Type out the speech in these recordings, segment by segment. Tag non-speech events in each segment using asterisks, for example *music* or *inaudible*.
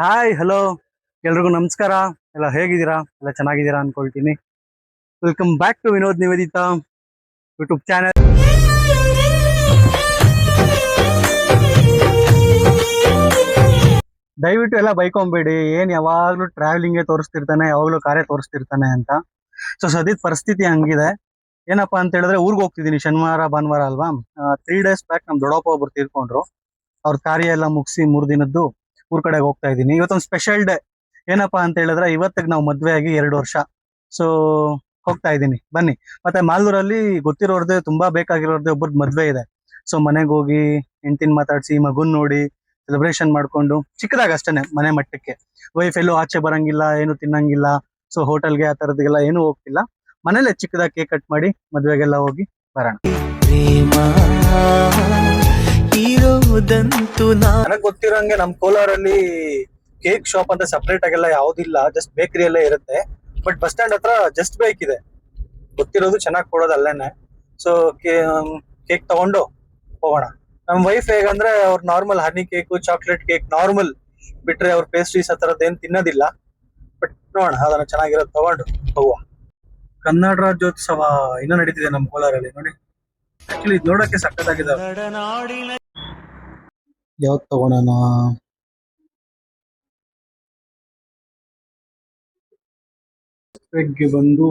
Hi hello ಎಲ್ರಿಗೂ ನಮಸ್ಕಾರ. ಎಲ್ಲ ಹೇಗಿದ್ದೀರಾ? ಎಲ್ಲ ಚೆನ್ನಾಗಿದ್ದೀರಾ ಅನ್ಕೊಳ್ತೀನಿ. Welcome back to Vinod Nivedita YouTube channel ದಯವಿಟ್ಟು ಎಲ್ಲ ಬೈಕೊಂಬೇಡಿ. ಏನ್ ಯಾವಾಗ್ಲೂ ಟ್ರಾವೆಲಿಂಗ್ ತೋರಿಸ್ತಿರ್ತಾನೆ, ಯಾವಾಗ್ಲೂ ಕಾರ್ಯ ತೋರಿಸ್ತಿರ್ತಾನೆ ಅಂತ. ಸೊ ಸದ್ಯದ ಪರಿಸ್ಥಿತಿ ಹಂಗಿದೆ. ಏನಪ್ಪಾ ಅಂತ ಹೇಳಿದ್ರೆ ಊರ್ಗ್ ಹೋಗ್ತಿದೀನಿ, ಶನಿವಾರ, ಭಾನುವಾರ ಅಲ್ವಾ? ತ್ರೀ ಡೇಸ್ ಬ್ಯಾಕ್ ನಮ್ ದೊಡ್ಡಪ್ಪ ಒಬ್ರು ತೀರ್ಕೊಂಡ್ರು. ಅವ್ರ ಕಾರ್ಯ ಎಲ್ಲ ಮುಗಿಸಿ ಮೂರು ದಿನದ್ದು ಊರ್ ಕಡೆಗೆ ಹೋಗ್ತಾ ಇದ್ದೀನಿ. ಇವತ್ತೊಂದು ಸ್ಪೆಷಲ್ ಡೇ ಏನಪ್ಪಾ ಅಂತ ಹೇಳಿದ್ರೆ ಇವತ್ತಿಗೆ ನಾವು ಮದ್ವೆ ಆಗಿ ಎರಡು ವರ್ಷ. ಸೊ ಹೋಗ್ತಾ ಇದ್ದೀನಿ. ಬನ್ನಿ. ಮತ್ತೆ ಮಾಲ್ದೂರಲ್ಲಿ ಗೊತ್ತಿರೋರ್ದೆ ತುಂಬಾ ಬೇಕಾಗಿರೋರ್ದೆ ಒಬ್ಬರದ್ದು ಮದ್ವೆ ಇದೆ. ಸೊ ಮನೆಗೆ ಹೋಗಿ, ಹೆಂಡತಿನ ಮಾತಾಡ್ಸಿ, ಮಗುನ್ ನೋಡಿ ಸೆಲೆಬ್ರೇಷನ್ ಮಾಡ್ಕೊಂಡು, ಚಿಕ್ಕದಾಗ ಅಷ್ಟೇನೆ, ಮನೆ ಮಟ್ಟಕ್ಕೆ. ವೈಫ್ ಎಲ್ಲೂ ಆಚೆ ಬರಂಗಿಲ್ಲ, ಏನು ತಿನ್ನಂಗಿಲ್ಲ. ಸೊ ಹೋಟೆಲ್ಗೆ ಆ ತರದ್ಗೆಲ್ಲ ಏನು ಹೋಗ್ತಿಲ್ಲ. ಮನೇಲೆ ಚಿಕ್ಕದಾಗಿ ಕೇಕ್ ಕಟ್ ಮಾಡಿ ಮದ್ವೆಗೆಲ್ಲ ಹೋಗಿ ಬರೋಣ. ಪ್ರೇಮ ನನಗೆ ಗೊತ್ತಿರೋಂಗೆ ನಮ್ ಕೋಲಾರಲ್ಲಿ ಕೇಕ್ ಶಾಪ್ ಅಂತ ಸಪರೇಟ್ ಆಗೆಲ್ಲ ಯಾವ್ದಿಲ್ಲ ಜಸ್ಟ್ ಬೇಕರಿ ಎಲ್ಲ ಇರುತ್ತೆ. ಬಟ್ ಬಸ್ ಸ್ಟ್ಯಾಂಡ್ ಹತ್ರ ಜಸ್ಟ್ ಬೇಕ್ ಇದೆ ಗೊತ್ತಿರೋದು ಚೆನ್ನಾಗಿ ಕೊಡೋದು ಅಲ್ಲೇನೆ. ಸೊ ಕೇಕ್ ತಗೊಂಡು ಹೋಗೋಣ. ನಮ್ ವೈಫ್ ಹೇಗಂದ್ರೆ ಅವ್ರ normal honey cake chocolate cake normal ಬಿಟ್ರೆ ಅವ್ರ ಪೇಸ್ಟ್ರೀಸ್ ಆ ಥರದ್ದು ಏನ್ ತಿನ್ನೋದಿಲ್ಲ. ಬಟ್ ನೋಡೋಣ ಅದನ್ನ ಚೆನ್ನಾಗಿರೋದು ತಗೊಂಡು ಹೋಗುವ. ಕನ್ನಡ ರಾಜ್ಯೋತ್ಸವ ಇನ್ನೂ ನಡೀತಿದೆ ನಮ್ ಕೋಲಾರಲ್ಲಿ ನೋಡಿ. ಆಕ್ಚುಲಿ ನೋಡಕ್ಕೆ ಸಕ್ಕತ್ತಾಗಿದೆ ಯಾವ್ದು ತಗೊಳೋಣ ಗೆ ಬಂದು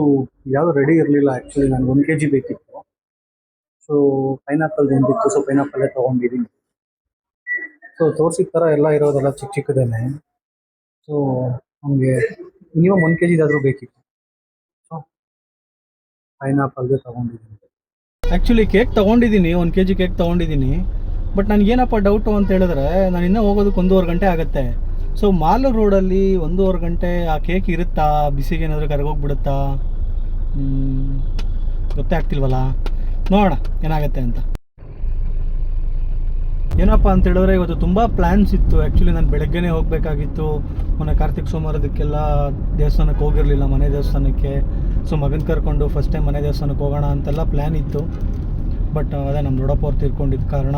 ಯಾವ್ದು ರೆಡಿ ಇರಲಿಲ್ಲ ಆ್ಯಕ್ಚುಲಿ ನನಗೆ ಒಂದು ಕೆ ಜಿ ಬೇಕಿತ್ತು. ಸೊ ಪೈನಾಪಲ್ ಬಂದಿತ್ತು ಸೊ ಪೈನಾಪಲ್ಲೇ ತೊಗೊಂಡಿದ್ದೀನಿ ಸೊ ತೋರಿಸಿದ ಥರ ಎಲ್ಲ ಇರೋದೆಲ್ಲ ಚಿಕ್ಕ ಚಿಕ್ಕದೇನೆ ಸೊ ನಮಗೆ ಮಿನಿಮಮ್ ಒಂದು ಕೆ ಜಿದಾದರೂ ಬೇಕಿತ್ತು. ಸೊ ಪೈನಾಪಲ್ಗೆ ತೊಗೊಂಡಿದ್ದೀನಿ ಆ್ಯಕ್ಚುಲಿ ಕೇಕ್ ತೊಗೊಂಡಿದ್ದೀನಿ ಒಂದು ಕೆ ಜಿ ಕೇಕ್ ತೊಗೊಂಡಿದ್ದೀನಿ ಬಟ್ ನನಗೇನಪ್ಪ ಡೌಟು ಅಂತ ಹೇಳಿದ್ರೆ, ನಾನು ಇನ್ನೂ ಹೋಗೋದಕ್ಕೆ ಒಂದೂವರೆ ಗಂಟೆ ಆಗುತ್ತೆ. ಸೊ ಮಾಲ್ ರೋಡಲ್ಲಿ ಒಂದೂವರೆ ಗಂಟೆ ಆ ಕೇಕ್ ಇರುತ್ತಾ? ಬಿಸಿಗೆ ಏನಾದರೂ ಕರಗೋಗ್ಬಿಡುತ್ತಾ? ಗೊತ್ತೇ ಆಗ್ತಿಲ್ವಲ್ಲ? ನೋಡೋಣ, ಏನಾಗುತ್ತೆ ಅಂತ. ಏನಪ್ಪ ಅಂತ ಹೇಳಿದ್ರೆ, ಇವತ್ತು ತುಂಬ ಪ್ಲ್ಯಾನ್ಸ್ ಇತ್ತು. ಆ್ಯಕ್ಚುಲಿ ನಾನು ಬೆಳಗ್ಗೆನೇ ಹೋಗಬೇಕಾಗಿತ್ತು. ಮೊನ್ನೆ ಕಾರ್ತಿಕ್ ಸೋಮವಾರದಕ್ಕೆಲ್ಲ ದೇವಸ್ಥಾನಕ್ಕೆ ಹೋಗಿರಲಿಲ್ಲ, ಮನೆ ದೇವಸ್ಥಾನಕ್ಕೆ. ಸೊ ಮಗನ ಕರ್ಕೊಂಡು ಫಸ್ಟ್ ಟೈಮ್ ಮನೆ ದೇವಸ್ಥಾನಕ್ಕೆ ಹೋಗೋಣ ಅಂತೆಲ್ಲ ಪ್ಲ್ಯಾನ್ ಇತ್ತು. ಬಟ್ ಅದೇ ನಮ್ಮ ದೊಡ್ಡಪ್ಪ ಅವ್ರು ತೀರ್ಕೊಂಡಿದ್ದ ಕಾರಣ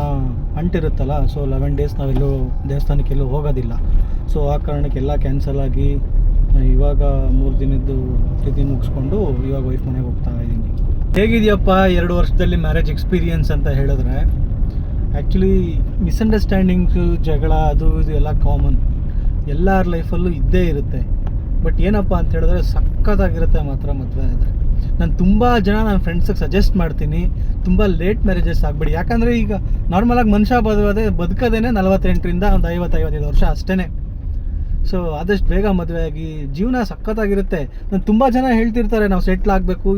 ಅಂಟಿರುತ್ತಲ್ಲ ಸೊ ಲೆವೆನ್ ಡೇಸ್ ನಾವೆಲ್ಲೂ ದೇವಸ್ಥಾನಕ್ಕೆ ಎಲ್ಲೂ ಹೋಗೋದಿಲ್ಲ. ಸೊ ಆ ಕಾರಣಕ್ಕೆ ಎಲ್ಲ ಕ್ಯಾನ್ಸಲ್ ಆಗಿ ಇವಾಗ ಮೂರು ದಿನದ್ದು ತಿಥಿ ಮುಗಿಸ್ಕೊಂಡು ಇವಾಗ ವೈಫ್ ಮನೆಗೆ ಹೋಗ್ತಾ ಇದ್ದೀನಿ. ಹೇಗಿದೆಯಪ್ಪ ಎರಡು ವರ್ಷದಲ್ಲಿ ಮ್ಯಾರೇಜ್ ಎಕ್ಸ್ಪೀರಿಯನ್ಸ್ ಅಂತ ಹೇಳಿದ್ರೆ ಆ್ಯಕ್ಚುಲಿ ಮಿಸ್ಅಂಡರ್ಸ್ಟ್ಯಾಂಡಿಂಗ್ಸು ಜಗಳ, ಅದು ಇದು ಎಲ್ಲ ಕಾಮನ್ ಎಲ್ಲರ ಲೈಫಲ್ಲೂ ಇದ್ದೇ ಇರುತ್ತೆ. ಬಟ್ ಏನಪ್ಪ ಅಂತ ಹೇಳಿದ್ರೆ ಸಖತ್ತಾಗಿರುತ್ತೆ ಮಾತ್ರ ಮದುವೆ ಆದರೆ. ನಾನು ತುಂಬ ಜನ ನನ್ನ ಫ್ರೆಂಡ್ಸಿಗೆ ಸಜೆಸ್ಟ್ ಮಾಡ್ತೀನಿ. ತುಂಬ ಲೇಟ್ ಮ್ಯಾರೇಜಸ್ ಆಗಬೇಡಿ. ಯಾಕಂದರೆ ಈಗ ನಾರ್ಮಲಾಗಿ ಮನುಷ್ಯ ಬದುಕೋದೇ, ಬದುಕೋದೇನೆ ನಲವತ್ತೆಂಟರಿಂದ ಒಂದು ಐವತ್ತು ಐವತ್ತೈದು ವರ್ಷ ಅಷ್ಟೇ ಸೊ ಆದಷ್ಟು ಬೇಗ ಮದುವೆ ಆಗಿ ಜೀವನ ಸಖತ್ತಾಗಿರುತ್ತೆ. ನಾನು ತುಂಬ ಜನ ಹೇಳ್ತಿರ್ತಾರೆ, ನಾವು ಸೆಟ್ಲ್ ಆಗಬೇಕು.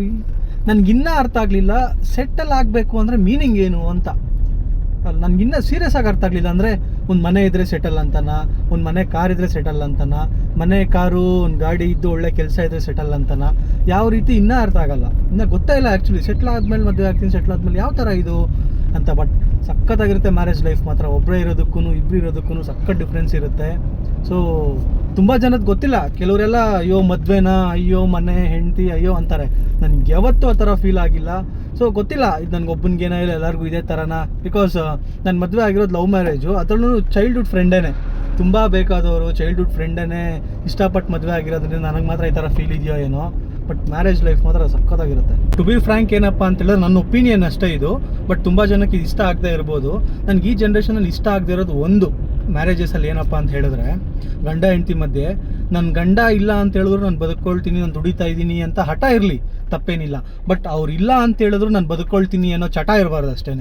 ನನಗಿನ್ನೂ ಅರ್ಥ ಆಗಲಿಲ್ಲ. ಸೆಟ್ಟಲ್ಲಿ ಆಗಬೇಕು ಅಂದರೆ ಮೀನಿಂಗ್ ಏನು ಅಂತ. ನನಗಿನ್ನೂ ಸೀರಿಯಸ್ ಆಗಿ ಅರ್ಥ ಆಗಲಿಲ್ಲ ಅಂದರೆ ಒಂದು ಮನೆ ಇದ್ದರೆ ಸೆಟಲ್ ಅಂತಾನ, ಒಂದು ಮನೆ ಕಾರ್ ಇದ್ರೆ ಸೆಟಲ್ ಅಂತಾನ, ಮನೆ, ಕಾರು, ಒಂದು ಗಾಡಿ ಇದ್ದು ಒಳ್ಳೆ ಕೆಲಸ ಇದ್ದರೆ ಸೆಟಲ್ ಅಂತಾನ, ಯಾವ ರೀತಿ ಇನ್ನೂ ಅರ್ಥ ಆಗಲ್ಲ. ಇನ್ನೂ ಗೊತ್ತೇ ಇಲ್ಲ ಆ್ಯಕ್ಚುಲಿ ಸೆಟ್ಲ್ ಆದಮೇಲೆ ಮದುವೆ ಆಗ್ತೀನಿ ಸೆಟ್ಲ್ ಆದಮೇಲೆ ಯಾವ ಥರ ಇದು? ಅಂತ. ಬಟ್ ಸಖತ್ತಾಗಿರುತ್ತೆ ಮ್ಯಾರೇಜ್ ಲೈಫ್ ಮಾತ್ರ. ಒಬ್ಬರೇ ಇರೋದಕ್ಕೂ ಇಬ್ಬರು ಇರೋದಕ್ಕೂ ಸಖತ್ ಡಿಫ್ರೆನ್ಸ್ ಇರುತ್ತೆ. ಸೊ ತುಂಬ ಜನದ ಗೊತ್ತಿಲ್ಲ. ಕೆಲವರೆಲ್ಲ, ಅಯ್ಯೋ, ಮದುವೆನಾ? ಅಯ್ಯೋ, ಮನೆ, ಹೆಂಡತಿ, ಅಯ್ಯೋ, ಅಂತಾರೆ. ನನಗೆ ಯಾವತ್ತೂ ಆ ಥರ ಫೀಲ್ ಆಗಿಲ್ಲ. ಸೊ ಗೊತ್ತಿಲ್ಲ. ಇದು ನನಗೆ ಒಬ್ಬನಿಗೇನೋ ಇಲ್ಲ, ಎಲ್ಲರಿಗೂ ಇದೇ ಥರನಾ? ಬಿಕಾಸ್ ನನ್ನ ಮದುವೆ ಆಗಿರೋದು ಲವ್ ಮ್ಯಾರೇಜು ಅದರಲ್ಲೂ ಚೈಲ್ಡ್ಹುಡ್ ಫ್ರೆಂಡೇನೆ ತುಂಬ ಬೇಕಾದವರು ಚೈಲ್ಡ್ಹುಡ್ ಫ್ರೆಂಡೇ ಇಷ್ಟಪಟ್ಟು ಮದುವೆ ಆಗಿರೋದ್ರಿಂದ ನನಗೆ ಮಾತ್ರ ಈ ಥರ ಫೀಲ್ ಇದೆಯೋ ಏನೋ. ಬಟ್ ಮ್ಯಾರೇಜ್ ಲೈಫ್ ಮಾತ್ರ ಸಕ್ಕತ್ತಾಗಿರುತ್ತೆ ಟು ಬಿ ಫ್ರ್ಯಾಂಕ್ ಏನಪ್ಪ ಅಂತ ಹೇಳಿದ್ರೆ ನನ್ನ ಒಪಿನಿಯನ್ ಅಷ್ಟೇ ಇದು ಬಟ್ ತುಂಬ ಜನಕ್ಕೆ ಇದು ಇಷ್ಟ ಆಗದೆ ಇರ್ಬೋದು. ನನಗೆ ಈ ಜನ್ರೇಷನಲ್ಲಿ ಇಷ್ಟ ಆಗದೆ ಇರೋದು ಒಂದು ಮ್ಯಾರೇಜಸಲ್ಲಿ ಏನಪ್ಪ ಅಂತ ಹೇಳಿದ್ರೆ, ಗಂಡ ಹೆಂಡತಿ ಮಧ್ಯೆ ನನ್ನ ಗಂಡ ಇಲ್ಲ ಅಂತ ಹೇಳಿದ್ರು ನಾನು ಬದುಕೊಳ್ತೀನಿ, ನಾನು ದುಡಿತಾ ಇದ್ದೀನಿ ಅಂತ ಹಠ ಇರಲಿ, ತಪ್ಪೇನಿಲ್ಲ. ಬಟ್ ಅವ್ರು ಇಲ್ಲ ಅಂತ ಹೇಳಿದ್ರು ನಾನು ಬದುಕೊಳ್ತೀನಿ ಅನ್ನೋ ಚಟ ಇರಬಾರ್ದು ಅಷ್ಟೇ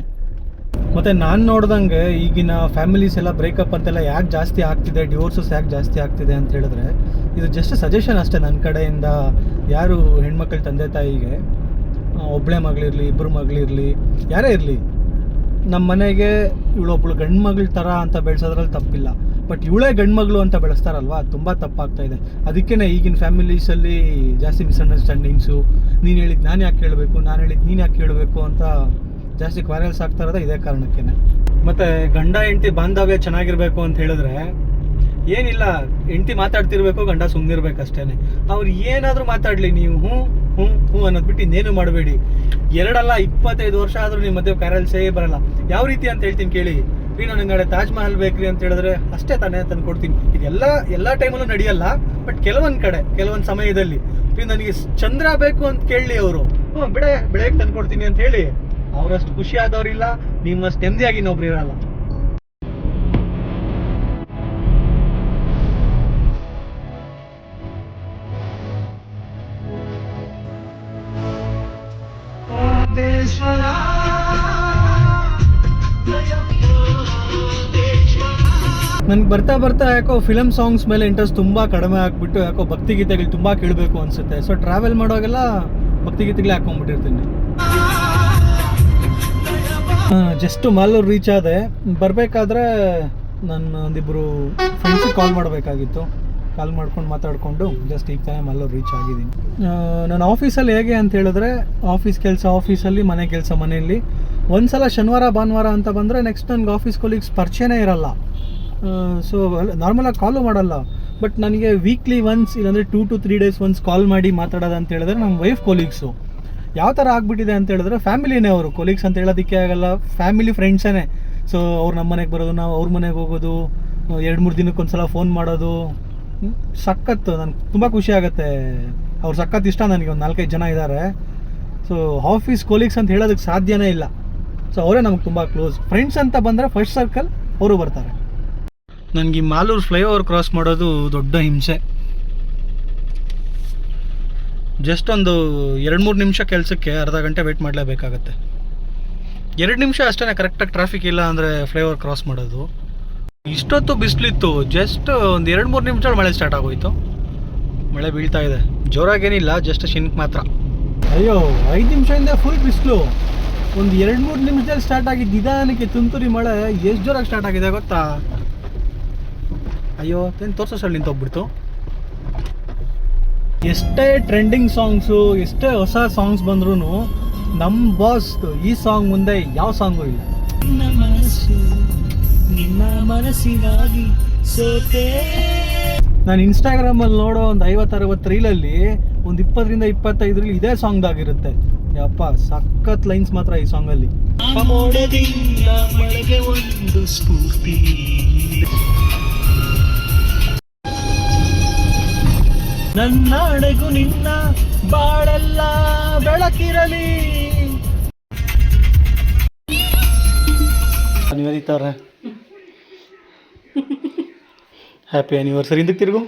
ಮತ್ತು ನಾನು ನೋಡ್ದಂಗೆ ಈಗಿನ ಫ್ಯಾಮಿಲೀಸ್ ಎಲ್ಲ ಬ್ರೇಕಪ್ ಅಂತೆಲ್ಲ ಯಾಕೆ ಜಾಸ್ತಿ ಆಗ್ತಿದೆ ಡಿವೋರ್ಸಸ್ ಯಾಕೆ ಜಾಸ್ತಿ ಆಗ್ತಿದೆ ಅಂತ ಹೇಳಿದ್ರೆ, ಇದು ಜಸ್ಟ್ ಸಜೆಷನ್ ಅಷ್ಟೇ ನನ್ನ ಕಡೆಯಿಂದ. ಯಾರು ಹೆಣ್ಮಕ್ಳ ತಂದೆ ತಾಯಿಗೆ ಒಬ್ಬಳೆ ಮಗಳಿರಲಿ ಇಬ್ಬರು ಮಗಳಿರಲಿ ಯಾರೇ ಇರಲಿ ನಮ್ಮ ಮನೆಗೆ ಇವಳೊಬ್ಳು ಗಂಡು ಮಗಳ ಥರ ಅಂತ ಬೆಳೆಸೋದ್ರಲ್ಲಿ ತಪ್ಪಿಲ್ಲ. ಬಟ್ ಇವಳೇ ಗಂಡು ಮಗಳು ಅಂತ ಬೆಳೆಸ್ತಾರಲ್ವಾ? ತುಂಬ ತಪ್ಪಾಗ್ತಾ ಇದೆ. ಅದಕ್ಕೇ ಈಗಿನ ಫ್ಯಾಮಿಲೀಸಲ್ಲಿ ಜಾಸ್ತಿ ಮಿಸ್ಅಂಡರ್ಸ್ಟ್ಯಾಂಡಿಂಗ್ಸು ನೀನು ಹೇಳಿದ್ದು ನಾನು ಯಾಕೆ ಕೇಳಬೇಕು ನಾನು ಹೇಳಿದ್ದು ನೀನು ಯಾಕೆ ಕೇಳಬೇಕು ಅಂತ ಜಾಸ್ತಿ ಕ್ವಾರಲ್ಸ್ ಆಗ್ತಾ ಇರೋದೇ ಇದೇ ಕಾರಣಕ್ಕೆ ಮತ್ತು ಗಂಡ ಹೆಂಡತಿ ಬಾಂಧವ್ಯ ಚೆನ್ನಾಗಿರಬೇಕು ಅಂತ ಹೇಳಿದ್ರೆ ಏನಿಲ್ಲ, ಹೆಂಡತಿ ಮಾತಾಡ್ತಿರ್ಬೇಕು, ಗಂಡ ಸುಮ್ಮನಿರ್ಬೇಕಷ್ಟೇ ಅವ್ರು ಏನಾದರೂ ಮಾತಾಡಲಿ, ನೀವು ಹ್ಞೂ ಹ್ಞೂ ಹ್ಞೂ ಅನ್ನೋದು ಬಿಟ್ಟು ಇನ್ನೇನು ಮಾಡಬೇಡಿ. ಎರಡಲ್ಲ, ಇಪ್ಪತ್ತೈದು ವರ್ಷ ಆದರೂ ನಿಮ್ಮ ಮದುವೆ ಕ್ಯಾರಲ್ಸೇ ಬರಲ್ಲ. ಯಾವ ರೀತಿ ಅಂತ ಹೇಳ್ತೀನಿ ಕೇಳಿ. ಫ್ರೀ ನನಗೆ ನಾಳೆ ತಾಜ್ ಮಹಲ್ ಬೇಕ್ರಿ ಅಂತ ಹೇಳಿದ್ರೆ ಅಷ್ಟೇ ತಾನೇ ತಂದು ಕೊಡ್ತೀನಿ. ಇದೆಲ್ಲ ಎಲ್ಲ ಟೈಮಲ್ಲೂ ನಡೆಯಲ್ಲ ಬಟ್ ಕೆಲವೊಂದು ಕಡೆ, ಕೆಲವೊಂದು ಸಮಯದಲ್ಲಿ. ಫ್ರೀ ನನಗೆ ಚಂದ್ರ ಬೇಕು ಅಂತ ಕೇಳಲಿ ಅವರು. ಹ್ಞೂ, ಬಿಡೆ, ಬೆಳಗ್ಗೆ ತಂದು ಕೊಡ್ತೀನಿ ಅಂತ ಹೇಳಿ. ಅವರಷ್ಟು ಖುಷಿ ಆದವ್ರಿಲ್ಲ, ನಿಮ್ಮಷ್ಟು ನೆಮ್ಮದಿಯಾಗಿ ಇನ್ನೊಬ್ರು ಇರಲ್ಲ. ನನ್ಗೆ ಬರ್ತಾ ಬರ್ತಾ ಯಾಕೋ ಫಿಲಮ್ ಸಾಂಗ್ಸ್ ಮೇಲೆ ಇಂಟ್ರೆಸ್ಟ್ ತುಂಬ ಕಡಿಮೆ ಆಗ್ಬಿಟ್ಟು, ಯಾಕೋ ಭಕ್ತಿಗೀತೆಗಳು ತುಂಬ ಕೇಳಬೇಕು ಅನ್ಸುತ್ತೆ. ಸೊ ಟ್ರಾವೆಲ್ ಮಾಡುವಾಗೆಲ್ಲ ಭಕ್ತಿಗೀತೆಗಳೇ ಹಾಕೊಂಡ್ಬಿಟ್ಟಿರ್ತೀನಿ ಜಸ್ಟ್ ಮಾಲೂರು ರೀಚ್ ಆದೆ. ಬರಬೇಕಾದ್ರೆ ನನ್ನ ಒಂದಿಬ್ಬರು ಫ್ರೆಂಡ್ಸಿಗೆ ಕಾಲ್ ಮಾಡಬೇಕಾಗಿತ್ತು. ಕಾಲ್ ಮಾಡ್ಕೊಂಡು ಮಾತಾಡಿಕೊಂಡು ಜಸ್ಟ್ ಈಗ ತಾನೇ ಮಾಲೂರು ರೀಚ್ ಆಗಿದ್ದೀನಿ. ನಾನು ಆಫೀಸಲ್ಲಿ ಹೇಗೆ ಅಂತ ಹೇಳಿದ್ರೆ ಆಫೀಸ್ ಕೆಲಸ ಆಫೀಸಲ್ಲಿ ಮನೆ ಕೆಲಸ ಮನೆಯಲ್ಲಿ. ಒಂದ್ಸಲ ಶನಿವಾರ, ಭಾನುವಾರ ಅಂತ ಬಂದರೆ ನೆಕ್ಸ್ಟ್ ನನಗೆ ಆಫೀಸ್ ಕೊಲೀಗ್ಸ್ ಪರಿಚಯನೇ ಇರಲ್ಲ. ಸೊ ನಾರ್ಮಲಾಗಿ ಕಾಲು ಮಾಡಲ್ಲ. ಬಟ್ ನನಗೆ ವೀಕ್ಲಿ ಒನ್ಸ್ ಇಲ್ಲಾಂದರೆ two to three days once call ಮಾಡಿ ಮಾತಾಡೋದು ಅಂತ ಹೇಳಿದ್ರೆ ನಮ್ಮ ವೈಫ್ ಕೊಲೀಗ್ಸು ಯಾವ ಥರ ಆಗಿಬಿಟ್ಟಿದೆ ಅಂತ ಹೇಳಿದ್ರೆ ಫ್ಯಾಮಿಲಿನೇ ಅವರು. ಕೊಲೀಗ್ಸ್ ಅಂತ ಹೇಳೋದಕ್ಕೆ ಆಗಲ್ಲ. ಫ್ಯಾಮಿಲಿ ಫ್ರೆಂಡ್ಸೇ ಸೊ ಅವ್ರು ನಮ್ಮ ಮನೆಗೆ ಬರೋದು, ನಾವು ಅವ್ರ ಮನೆಗೆ ಹೋಗೋದು, ಎರಡು ಮೂರು ದಿನಕ್ಕೆ ಒಂದ್ಸಲ ಫೋನ್ ಮಾಡೋದು. ಸಖತ್ತು. ನನಗೆ ತುಂಬ ಖುಷಿ ಆಗುತ್ತೆ. ಅವ್ರು ಸಖತ್ ಇಷ್ಟ ನನಗೆ. ಒಂದು ನಾಲ್ಕೈದು ಜನ ಇದ್ದಾರೆ ಸೊ ಆಫೀಸ್ ಕೊಲೀಗ್ಸ್ ಅಂತ ಹೇಳೋದಕ್ಕೆ ಸಾಧ್ಯನೇ ಇಲ್ಲ. ಸೊ ಅವರೇ ನಮ್ಗೆ ತುಂಬ ಕ್ಲೋಸ್ ಫ್ರೆಂಡ್ಸ್ ಅಂತ ಬಂದರೆ ಫಸ್ಟ್ ಸರ್ಕಲ್ ಅವರು ಬರ್ತಾರೆ. ನನಗೆ ಮಾಲೂರು ಫ್ಲೈಓವರ್ ಕ್ರಾಸ್ ಮಾಡೋದು ದೊಡ್ಡ ಹಿಂಸೆ. ಜಸ್ಟ್ ಒಂದು ಎರಡು ಮೂರು ನಿಮಿಷ ಕೆಲಸಕ್ಕೆ ಅರ್ಧ ಗಂಟೆ ವೆಯ್ಟ್ ಮಾಡಲೇಬೇಕಾಗತ್ತೆ. ಎರಡು ನಿಮಿಷ ಅಷ್ಟೇ ಕರೆಕ್ಟಾಗಿ ಟ್ರಾಫಿಕ್ ಇಲ್ಲ ಅಂದರೆ ಫ್ಲೈಓವರ್ ಕ್ರಾಸ್ ಮಾಡೋದು. ಇಷ್ಟೊತ್ತು ಬಿಸಿಲಿತ್ತು ಜಸ್ಟ್ ಒಂದು ಎರಡು ಮೂರು ನಿಮಿಷ ಮಳೆ ಸ್ಟಾರ್ಟ್ ಆಗೋಯ್ತು. ಮಳೆ ಬೀಳ್ತಾ ಇದೆ. ಜೋರಾಗೇನಿಲ್ಲ ಜಸ್ಟ್ ಶಿನ್ಕ್ ಮಾತ್ರ. ಅಯ್ಯೋ, ಐದು ನಿಮಿಷದಿಂದ ಫುಲ್ ಬಿಸಿಲು. ಒಂದು ಎರಡು ಮೂರು ನಿಮಿಷದಲ್ಲಿ ಸ್ಟಾರ್ಟ್ ಆಗಿದ್ದು ನಿಧಾನಕ್ಕೆ ತುಂತುರಿ ಮಳೆ ಎಷ್ಟು ಜೋರಾಗಿ ಸ್ಟಾರ್ಟ್ ಆಗಿದೆ ಗೊತ್ತಾ? ಅಯ್ಯೋ ತೋರ್ಸೋ ನಿಂತೋಗ್ಬಿಡ್ತು? ಎಷ್ಟೇ ಟ್ರೆಂಡಿಂಗ್ ಸಾಂಗ್ಸು ಎಷ್ಟೇ ಹೊಸ ಸಾಂಗ್ಸ್ ಬಂದ್ರೂ ನಮ್ಮ ಬಾಸ್ ಈ ಸಾಂಗ್ ಮುಂದೆ ಯಾವ ಸಾಂಗು ಇಲ್ಲ. ನಾನು ಇನ್ಸ್ಟಾಗ್ರಾಮಲ್ಲಿ ನೋಡೋ ಒಂದು ಐವತ್ತು ಅರವತ್ತು ರೀಲಲ್ಲಿ ಒಂದು ಇಪ್ಪತ್ತರಿಂದ ಇಪ್ಪತ್ತೈದರಲ್ಲಿ ರೀಲ್ ಇದೇ ಸಾಂಗ್ದಾಗಿರುತ್ತೆ ಯಪ್ಪ ಸಖತ್ ಲೈನ್ಸ್ ಮಾತ್ರ ಈ ಸಾಂಗಲ್ಲಿ ನನ್ನಡೆಗೂ ನಿನ್ನ ಬಾಳೆಲ್ಲ ಬೆಳಕಿರಲಿ. ಅವರೇ ಹ್ಯಾಪಿ ಆನಿವರ್ಸರಿ ಹಿಂದಕ್ಕೆ ತಿರುಗು.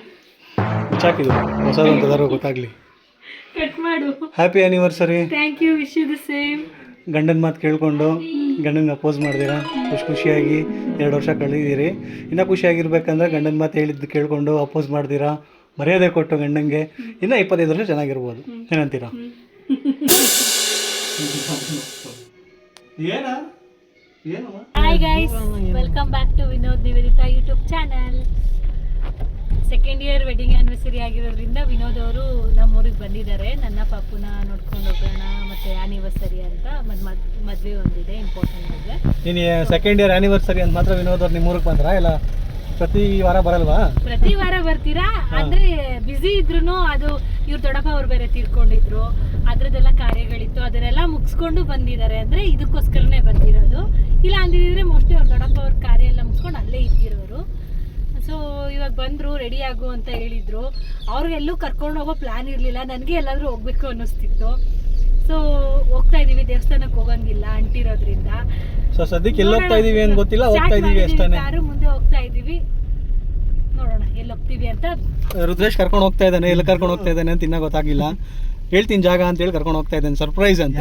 ಚಾಕಿದು ಹೊಸದು ಅಂತದಾರು ಗೊತ್ತಾಗ್ಲಿ. ಕಟ್ ಮಾಡು. Happy anniversary thank you wish you the same ಗಂಡನ ಮಾತು ಕೇಳಿಕೊಂಡು ಗಂಡನಿಗೆ ಅಪೋಸ್ ಮಾಡಿದೀರಾ? ಖುಷಿ ಖುಷಿಯಾಗಿ. ಎರಡು ವರ್ಷ ಕಳೆದಿದ್ದೀರಿ. ಇನ್ನೂ ಖುಷಿಯಾಗಿರ್ಬೇಕಂದ್ರೆ ಗಂಡನ ಮಾತು ಹೇಳಿದ್ದು ಕೇಳಿಕೊಂಡು ಅಪೋಸ್ ಮಾಡ್ತೀರಾ ಮರ್ಯಾದೆ ಕೊಟ್ಟು ಗಂಡಂಗೆ ಇನ್ನೂ ಇಪ್ಪತ್ತೈದು ವರ್ಷ ಚೆನ್ನಾಗಿರ್ಬೋದು. ಏನಂತೀರಾ? ಏನ? ಏನು? Hi guys welcome back to Vinod Nivedita YouTube channel second year wedding anniversary ಆಗಿರೋದ್ರಿಂದ ವಿನೋದ್ ಅವರು ನಮ್ಮ ಊರಿಗೆ ಬಂದಿದ್ದಾರೆ. ನನ್ನ ಪಾಪುನ ನೋಡ್ಕೊಂಡು ಹೋಗೋಣ ಮತ್ತೆ ಆ್ಯನಿವರ್ಸರಿ ಅಂತ ಮತ್ತು ಮದ್ ಮದುವೆ ಒಂದಿದೆ ಇಂಪಾರ್ಟೆಂಟ್ ಮದುವೆ ನೀನು ಸೆಕೆಂಡ್ ಇಯರ್ ಆ್ಯನಿವರ್ಸರಿ ಅಂತ ಮಾತ್ರ ವಿನೋದ್ ಅವ್ರು ನಿಮ್ಮ ಊರಿಗೆ ಬಂದ್ರಾ ಇಲ್ಲ ಪ್ರತಿ ವಾರ ಬರಲ್ವಾ? ಪ್ರತಿ ವಾರ ಬರ್ತೀರಾ? ಅಂದ್ರೆ ಬ್ಯುಸಿ ಇದ್ರು ಅದು ಇವ್ರ ದೊಡ್ಡಪ್ಪ ಅವ್ರು ಬೇರೆ ತೀರ್ಕೊಂಡಿದ್ರು. ಅದ್ರದ್ದೆಲ್ಲ ಕಾರ್ಯಗಳಿತ್ತು ಅದನ್ನೆಲ್ಲ ಮುಗಿಸ್ಕೊಂಡು ಬಂದಿದ್ದಾರೆ ಅಂದ್ರೆ ಇದಕ್ಕೋಸ್ಕರನೇ ಬಂದಿರೋದು. ಇಲ್ಲ ಅಂದಿದ್ರೆ ಮೋಸ್ಟ್ಲಿ ಅವ್ರ ದೊಡ್ಡಪ್ಪ ಅವ್ರ ಕಾರ್ಯ ಎಲ್ಲ ಮುಗಿಸ್ಕೊಂಡು ಅಲ್ಲೇ ಇದ್ದಿರೋರು. ಸೊ ಇವಾಗ ಬಂದ್ರು ರೆಡಿ ಆಗು ಅಂತ ಹೇಳಿದ್ರು. ಅವ್ರಿಗೆಲ್ಲೂ ಕರ್ಕೊಂಡು ಹೋಗೋ ಪ್ಲಾನ್ ಇರಲಿಲ್ಲ. ನನಗೆ ಎಲ್ಲಾದರೂ ಹೋಗ್ಬೇಕು ಅನ್ನಿಸ್ತಿತ್ತು. ಸೊ ಹೋಗ್ತಾ ಇದೀವಿ ದೇವಸ್ಥಾನಕ್ಕೆ ಹೋಗಂಗಿಲ್ಲ ಅಂಟಿರೋದ್ರಿಂದ. ಸೊ ಸದ್ಯಕ್ಕೆ ಎಲ್ಲಿ ಹೋಗ್ತಾ ಇದೀವಿ ಅಂತ ಗೊತ್ತಿಲ್ಲ ಹೋಗ್ತಾ ಇದೀವಿ ಅಷ್ಟೇ ಯಾರು ಮುಂದೆ ಹೋಗ್ತಾ ಇದೀವಿ. ನೋಡೋಣ ಎಲ್ಲಿ ಹೋಗ್ತೀವಿ ಅಂತ. ರುದ್ರೇಶ್ ಕರ್ಕೊಂಡು ಹೋಗ್ತಾ ಇದ್ದಾನೆ ಎಲ್ಲಿ ಕರ್ಕೊಂಡು ಹೋಗ್ತಾ ಇದ್ದಾನೆ ಅಂತ ಇನ್ನೂ ಗೊತ್ತಾಗಿಲ್ಲ. ಹೇಳ್ತೀನಿ ಜಾಗ ಅಂತ ಹೇಳಿ ಕರ್ಕೊಂಡು ಹೋಗ್ತಾ ಇದ್ದಾನೆ ಸರ್ಪ್ರೈಸ್ ಅಂತ.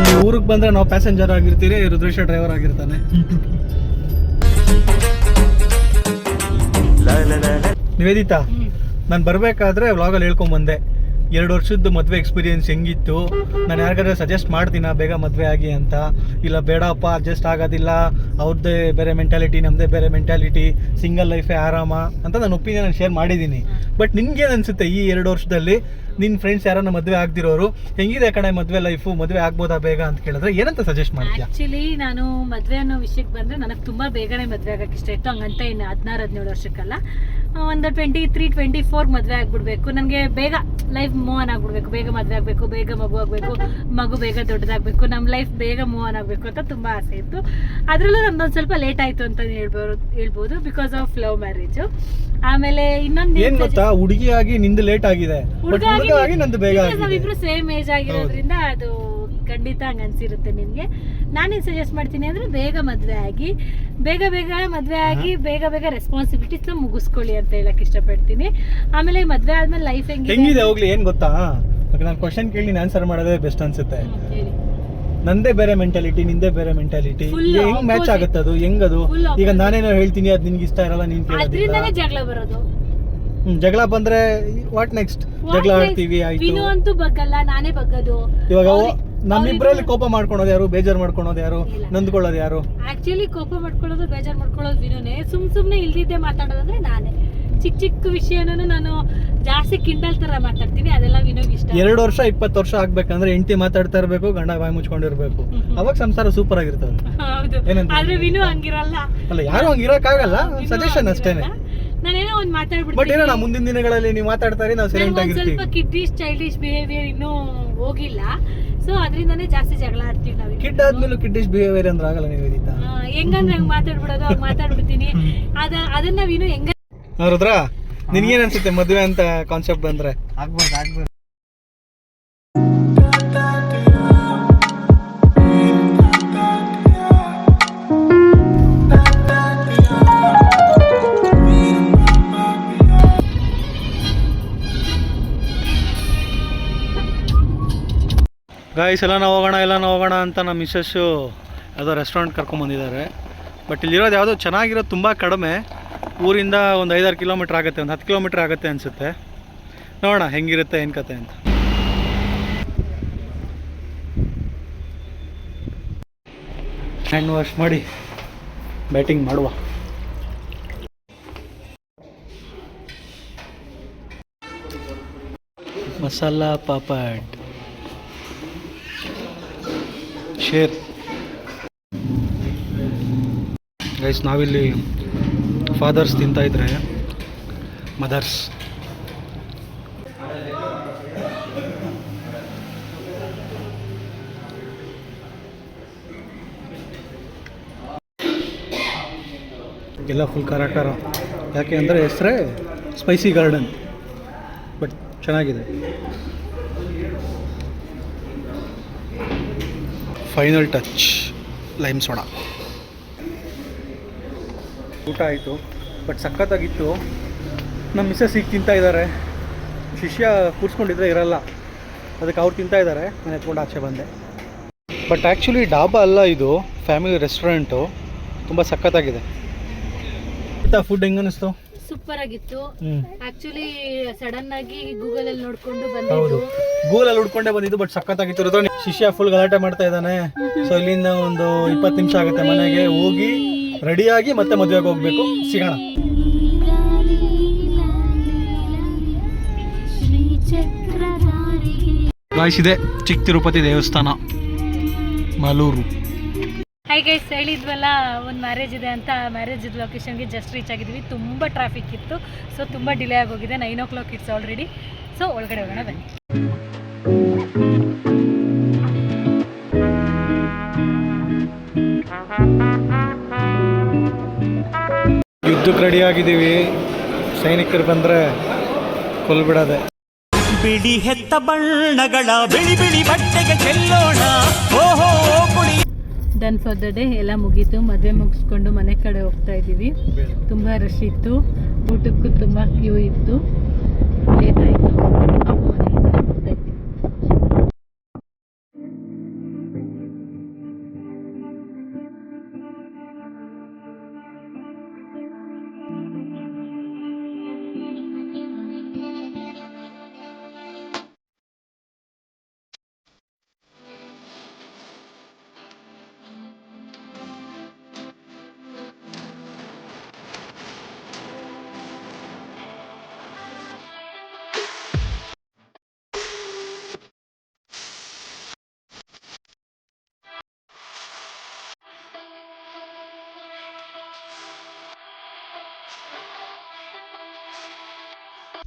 ಈ ಊರಿಗೆ ಬಂದ್ರೆ ನಾವು ಪ್ಯಾಸೆಂಜರ್ ಆಗಿರ್ತೀರಿ ರುದ್ರೇಶ ಡ್ರೈವರ್ ಆಗಿರ್ತಾನೆ. *laughs* ನಿವೇದಿತಾ. ನಾನು ಬರಬೇಕಾದ್ರೆ ವ್ಲಾಗಲ್ಲಿ ಹೇಳ್ಕೊಂಬಂದೆ. ಎರಡು ವರ್ಷದ್ದು ಮದುವೆ ಎಕ್ಸ್ಪೀರಿಯೆನ್ಸ್ ಹೆಂಗಿತ್ತು? ನಾನು ಯಾರಿಗಾದ್ರೆ ಸಜೆಸ್ಟ್ ಮಾಡ್ತೀನ? ಬೇಗ ಮದುವೆ ಆಗಿ ಅಂತ. ಇಲ್ಲ ಬೇಡಪ್ಪ ಅಡ್ಜಸ್ಟ್ ಆಗೋದಿಲ್ಲ. ಅವ್ರದ್ದೇ ಬೇರೆ ಮೆಂಟಾಲಿಟಿ ನಮ್ಮದೇ ಬೇರೆ ಮೆಂಟಾಲಿಟಿ ಸಿಂಗಲ್ ಲೈಫೇ ಆರಾಮ ಅಂತ ನಾನು ಒಪಿನಿಯನ್ ಶೇರ್ ಮಾಡಿದ್ದೀನಿ. ಬಟ್ ನಿನ್ಗೇನು ಅನಿಸುತ್ತೆ ಈ ಎರಡು ವರ್ಷದಲ್ಲಿ? ನಿನ್ನ ಫ್ರೆಂಡ್ಸ್ ಯಾರನ್ನ ಮದುವೆ ಆಗ್ದಿರೋರು ಹೆಂಗಿದೆ ಕಡೆ ಮದುವೆ ಲೈಫು ಮದುವೆ ಆಗ್ಬೋದಾ ಬೇಗ ಅಂತ ಕೇಳಿದ್ರೆ ಏನಂತ ಸಜೆಸ್ಟ್ ಮಾಡ್ತೀಯಾ? ಆಕ್ಚುಲಿ ನಾನು ಮದುವೆ ಅನ್ನೋ ವಿಷಯಕ್ಕೆ ಬಂದ್ರೆ ನನಗೆ ತುಂಬಾ ಬೇಗನೆ ಮದುವೆ ಆಗಕ್ಕೆ ಇಷ್ಟ ಇತ್ತು. ಹಂಗಂತ ಇನ್ನು ಹದಿನಾರು ಹದಿನೇಳು ವರ್ಷಕ್ಕಲ್ಲ. ಒಂದು ಟ್ವೆಂಟಿ ತ್ರೀ ಟ್ವೆಂಟಿ ಫೋರ್ ಮದುವೆ ಆಗ್ಬಿಡ್ಬೇಕು. ನನಗೆ ಬೇಗ ಲೈಫ್ ಮೂವ್ ಆನ್ ಆಗ್ಬಿಡ್ಬೇಕು. ಬೇಗ ಮದುವೆ ಆಗಬೇಕು ಬೇಗ ಮಗು ಆಗಬೇಕು ಮಗು ಬೇಗ ದೊಡ್ಡದಾಗಬೇಕು. ನಮ್ಮ ಲೈಫ್ ಬೇಗ ಮೂವ್ ಆನ್ ಆಗಬೇಕು ಅಂತ ತುಂಬ ಆಸೆ ಇತ್ತು. ಅದರಲ್ಲೂ ನಮ್ದೊಂದು ಸ್ವಲ್ಪ ಲೇಟ್ ಆಯಿತು ಅಂತ ಹೇಳ್ಬೋದು ಹೇಳ್ಬೋದು ಬಿಕಾಸ್ ಆಫ್ ಲವ್ ಮ್ಯಾರೇಜು ಆಮೇಲೆ ಇನ್ನೊಂದು ಏನು ಗೊತ್ತಾ? ಹುಡುಗಿಯಾಗಿ ನಿಂದು ಲೇಟ್ ಆಗಿದೆ. ಬಟ್ ಆಗಿ ನಂದು ಬೇಗ ನಾವಿಬ್ರು ಸೇಮ್ ಏಜ್ ಆಗಿರೋದ್ರಿಂದ ಅದು ಖಂಡಿತ ಹಂಗ ಅನ್ಸಿರುತ್ತೆ ನಿಮ್ಗೆ ನಾನೇನ್ ಸಜೆಸ್ಟ್ ಮಾಡ್ತೀನಿ ಅಂದ್ರೆ ಬೇಗ ಮದ್ವೆ ಆಗಿ ಬೇಗ ಬೇಗ ಮದ್ವೆ ಆಗಿ ಬೇಗ ಬೇಗ ರೆಸ್ಪಾನ್ಸಿಬಿಲಿಟೀಸ್ ಮುಗಿಸ್ಕೊಳ್ಳಿ ಅಂತ ಹೇಳಕ್ ಇಷ್ಟಪಡ್ತೀನಿ. ಆಮೇಲೆ ಮದ್ವೆ ಆದ್ಮೇಲೆ ಲೈಫ್ ಹೆಂಗಿದೆ? ಹೆಂಗಿದೆ ಹೋಗ್ಲಿ ಏನ್ ಗೊತ್ತಾ? ನಾನು ಕ್ವಶನ್ ಕೇಳಿ ಆನ್ಸರ್ ಮಾಡೋದೇ ಬೆಸ್ಟ್ ಅನ್ಸುತ್ತೆ. ನಂದೇ ಬೇರೆ ಮೆಂಟಾಲಿಟಿ ನಿಂದೇ ಬೇರೆ ಮೆಂಟಾಲಿಟಿ ಹೆಂಗ್ ಮ್ಯಾಚ್ ಆಗುತ್ತೆ ಅದು? ಹೆಂಗ್ ಅದು ಈಗ ನಾನೇನೋ ಹೇಳ್ತೀನಿ ಅದ್ ನಿನ್ಗೆ ಇಷ್ಟ ಇರಲ್ಲ ನೀನ್ ಜಗಳ ಬರೋದು. ಹ್ಮ್, ಜಗಳ ಬಂದ್ರೆ ವಾಟ್ ನೆಕ್ಸ್ಟ್ ಜಗಳ? ಆಡ್ತೀವಿ ಆಯ್ತು. ವಿನು ಅಂತೂ ಬಗ್ಗಲ್ಲ ನಾನೇ ಬಗ್ಗದು. ಇವಾಗ ನಮ್ಮಿಬ್ರಲ್ಲಿ ಕೋಪ ಮಾಡ್ಕೊಳೋದು ಯಾರು? ಬೇಜಾರ್ ಮಾಡ್ಕೊಳೋದು ಯಾರು. ನೊಂದ್ಕೊಳ್ಳೋದು ಯಾರು? ಆಕ್ಚುಲಿ ಕೋಪ ಮಾಡ್ಕೊಳ್ಳೋದು ಬೇಜಾರ್ ಮಾಡ್ಕೊಳ್ಳೋದು ವಿನುನೇ. ಸುಮ್ ಸುಮ್ನೆ ಇಲ್ದಿದ್ದೆ ಮಾತಾಡೋದಂದ್ರೆ ನಾನೇ. ಚಿಕ್ಕ ಚಿಕ್ಕ ವಿಷಯನೂ ನಾನು ಜಾಸ್ತಿ ಕಿಂಡಲ್ ತರ ಮಾತಾಡ್ತೀನಿ ಅದೆಲ್ಲ ವಿನೋಗ್ ಇಷ್ಟ. ಎರಡು ವರ್ಷ ಇಪ್ಪತ್ತು ವರ್ಷ ಆಗ್ಬೇಕಂದ್ರೆ ಹೆಂಡತಿ ಮಾತಾಡ್ತಾ ಇರ್ಬೇಕು ಗಂಡ ಬಾಯಿ ಮುಚ್ಕೊಂಡಿರ್ಬೇಕು. ಅವಾಗ ಸಂಸಾರ ಸೂಪರ್ ಆಗಿರ್ತದೆ. ಆದ್ರೆ ವಿನು ಹಂಗಿರಲ್ಲ. ಅಲ್ಲ ಯಾರು ಹಂಗಿರಕ್ ಇರಕ್ಕಾಗಲ್ಲ ಸಜೆಷನ್ ಅಷ್ಟೇನೆ. ನಾನೇನೋ ಒಂದ್ ಬಟ್ ಮಾತಾಡ್ಬಿಡ್ತೀನಿ ಏನೋ ಮುಂದಿನ ದಿನಗಳಲ್ಲಿ ನೀವು ಮಾತಾಡ್ತಾರೆ ನಾವು ಸೈಲೆಂಟ್ ಆಗಿರ್ತೀವಿ. ಸ್ವಲ್ಪ ಕಿಡ್ಡಿಶ್ ಚೈಲ್ಡಿಶ್ ಬಿಹೇವಿಯರ್ ಇನ್ನೂ ಹೋಗಿಲ್ಲ. ಸೊ ಅದರಿಂದನೇ ಜಾಸ್ತಿ ಜಗಳ ಆಡ್ತೀವಿ ನಾವು ಕಿಡ್ ಆದ್ಮೇಲೆ ಕಿಡ್ಡಿಶ್ ಬಿಹೇವಿಯರ್ ಅಂದ್ರೆ ಆಗಲ್ಲ ನೀವು ಇದೀತಾ ಹೆಂಗಂದ್ರೆ ಹಂಗ್ ಮಾತಾಡ್ಬಿಡೋದು ಹಂಗ್ ಮಾತಾಡ್ಬಿಡ್ತೀನಿ. ಅದ ಅದನ್ನ ವಿನು ಹೆಂಗ ರುದ್ರ ನಿನ್ಗೇನ್ ಅನ್ಸುತ್ತೆ ಮದ್ವೆ ಅಂತ ಕಾನ್ಸೆಪ್ಟ್ ಬಂದ್ರೆ? ಆಗ್ಬೋದು ಆಗ್ಬೋದು. ಗಾಯ್ಸ್ ಎಲ್ಲ ಹೋಗೋಣ ಎಲ್ಲ ಹೋಗೋಣ ಅಂತ ನಮ್ಮ ಮಿಸ್ಸಸ್ಸು ಯಾವುದೋ ರೆಸ್ಟೋರೆಂಟ್ ಕರ್ಕೊಂಬಂದಿದ್ದಾರೆ ಬಟ್ ಇಲ್ಲಿರೋದು ಯಾವುದೋ ಚೆನ್ನಾಗಿರೋದು ತುಂಬ ಕಡಿಮೆ. ಊರಿಂದ ಒಂದು ಐದಾರು ಕಿಲೋಮೀಟ್ರ್ ಆಗುತ್ತೆ, ಒಂದು ಹತ್ತು ಕಿಲೋಮೀಟ್ರ್ ಆಗುತ್ತೆ ಅನಿಸುತ್ತೆ. ನೋಡೋಣ, ಹೆಂಗಿರುತ್ತೆ, ಏನು ಕತೆ ಅಂತ. ಹ್ಯಾಂಡ್ ವಾಶ್ ಮಾಡಿ ಬ್ಯಾಟಿಂಗ್ ಮಾಡುವ. ಮಸಾಲ ಪಾಪಡ್. ಶೇರ್. ಗೈಸ್ ನಾವಿಲ್ಲಿ ಫಾದರ್ಸ್ ತಿಂತಾ ಇದ್ರೆ ಮದರ್ಸ್ ಎಲ್ಲ ಫುಲ್ ಖಾರ ಯಾಕೆ ಅಂದರೆ ಹೆಸರೇ ಸ್ಪೈಸಿ ಗಾರ್ಡನ್ ಬಟ್ ಚೆನ್ನಾಗಿದೆ. ಫೈನಲ್ ಟಚ್ ಲೈಮ್ ಸೋಡಾ ಊಟ ಆಯಿತು. ಬಟ್ ಸಖತ್ತಾಗಿತ್ತು. ನಮ್ಮ ಮಿಸ್ಸಸ್ ಈಗ ತಿಂತಾ ಇದ್ದಾರೆ ಶಿಷ್ಯ ಕೂರಿಸ್ಕೊಂಡಿದ್ರೆ ಇರಲ್ಲ. ಅದಕ್ಕೆ ಅವ್ರು ತಿಂತಾ ಇದ್ದಾರೆ ನಾನು ಎತ್ಕೊಂಡು ಆಚೆ ಬಂದೆ. ಬಟ್ ಆ್ಯಕ್ಚುಲಿ ಡಾಬಾ ಅಲ್ಲ ಇದು. ಫ್ಯಾಮಿಲಿ ರೆಸ್ಟೋರೆಂಟು ತುಂಬ ಸಖತ್ತಾಗಿದೆ. ಫುಡ್ ಹೆಂಗೆ ಅನ್ನಿಸ್ತು ಸೂಪರ್ ಆಗಿತ್ತು ಆಕ್ಚುಲಿ ಸಡನ್ ಆಗಿ ಗೂಗಲ್ ಅಲ್ಲಿ ನೋಡ್ಕೊಂಡು ಬಂದಿದ್ದು. ಗೂಗಲ್ ಅಲ್ಲಿ ಹುಡ್ಕೊಂಡೆ ಬಂದಿದ್ದು ಬಟ್ ಸಖತ್ತಾಗಿತ್ತು ಶಿಷ್ಯ ಫುಲ್ ಗಲಾಟೆ ಮಾಡ್ತಾ ಇದ್ದಾನೆ. ಸೊ ಇಲ್ಲಿಂದ ಒಂದು ಇಪ್ಪತ್ತು ನಿಮಿಷ ಆಗುತ್ತೆ ಮನೆಗೆ ಹೋಗಿ ರೆಡಿಯಾಗಿ ಮತ್ತೆ ಮದುವೆಗೆ ಹೋಗ್ಬೇಕು. ಸಿಗೋಣ. ಇದೆ ಚಿಕ್ಕ ತಿರುಪತಿ ದೇವಸ್ಥಾನ ಮಲೂರು. ಹಾಯ್ ಗೈಸ್ ಹೇಳಿದ್ವಲ್ಲ ಒಂದು ಮ್ಯಾರೇಜ್ ಇದೆ ಅಂತ. ಮ್ಯಾರೇಜ್ ಲೊಕೇಶನ್ಗೆ ಜಸ್ಟ್ ರೀಚ್ ಆಗಿದ್ವಿ. ತುಂಬ ಟ್ರಾಫಿಕ್ ಇತ್ತು. ಸೊ ತುಂಬ ಡಿಲೇ ಆಗೋಗಿದೆ. Nine o'clock it's already so ಒಳಗಡೆ ಹೋಗೋಣ ಬನ್ನಿ. ಯುದ್ಧಕ್ಕೆ ರೆಡಿ ಆಗಿದ್ದೀವಿ. ಸೈನಿಕರು ಬಂದರೆ ಕೊಲ್ಬಿಡೋದೆ. ಬಿಡಿ ಹೆತ್ತ ಬಣ್ಣಗಳ ಬಿಳಿ ಬಿಳಿ ಬಟ್ಟೆಗೆ ಚೆಲ್ಲೋಣ. ಓಹೋ ಕುಳಿ ಡನ್ ಫಾರ್ ದ ಡೇ ಎಲ್ಲ ಮುಗೀತು. ಮದುವೆ ಮುಗಿಸ್ಕೊಂಡು ಮನೆ ಕಡೆ ಹೋಗ್ತಾ ಇದ್ದೀವಿ. ತುಂಬ ರಶ್ ಇತ್ತು. ಊಟಕ್ಕೂ ತುಂಬ ಕ್ಯೂ ಇತ್ತು. ಲೇಟ್ ಆಯಿತು.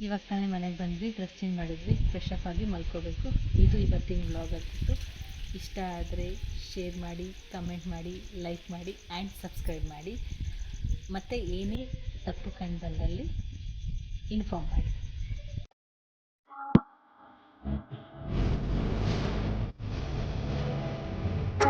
ಇವಾಗ ತಾನೇ ಮನೆಗೆ ಬಂದ್ವಿ ಡ್ರೆಸ್ ಚೇಂಜ್ ಮಾಡಿದ್ವಿ ಫ್ರೆಶ್ ಅಪ್ ಆಗಿ ಮಲ್ಕೋಬೇಕು. ಇದು ಇವತ್ತಿನ ವ್ಲಾಗ್ ಆಗಿತ್ತು. ಇಷ್ಟ ಆದರೆ ಶೇರ್ ಮಾಡಿ ಕಮೆಂಟ್ ಮಾಡಿ ಲೈಕ್ ಮಾಡಿ ಆ್ಯಂಡ್ ಸಬ್ಸ್ಕ್ರೈಬ್ ಮಾಡಿ. ಮತ್ತು ಏನೇ ತಪ್ಪು ಕಂಡು ಬಂದಲ್ಲಿ ಇನ್ಫಾರ್ಮ್ ಮಾಡಿ.